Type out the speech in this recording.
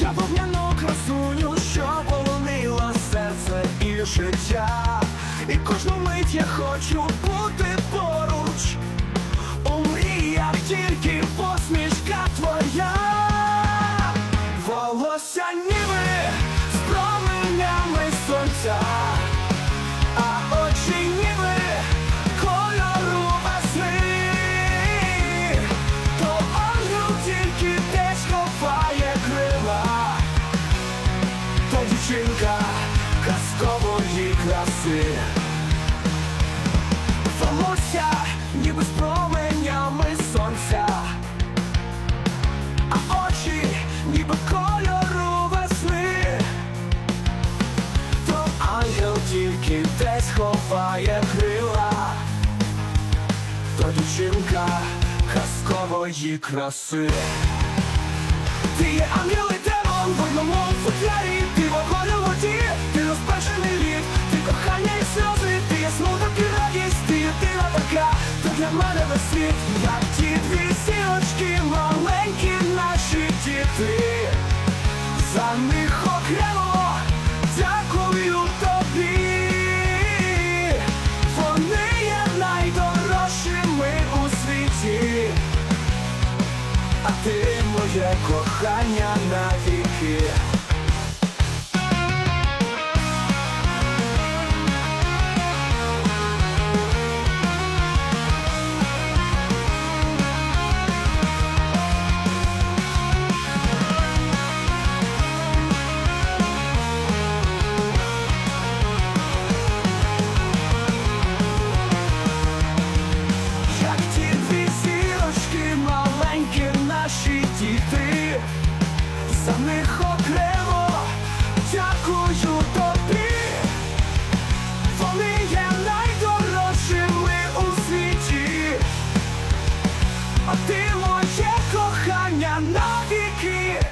я вогняну красуню, що полонила серце і життя. І кожну мить я хочу бути поруч. У мріях тільки посмішка твоя волосся. Дівчинка казкової краси. Волосся ніби з променями сонця, а очі ніби кольору весни, то ангел тільки десь ховає крила, то дівчинка казкової краси. Ти є ангел для мене весь світ. Як ті дві сірочки, маленькі наші діти. За них окремо дякую тобі. Вони є найдорожчими у світі. А ти моє кохання навіки наші діти, за них окремо дякую тобі, вони є найдорожчими у світі, а ти моє кохання навіки.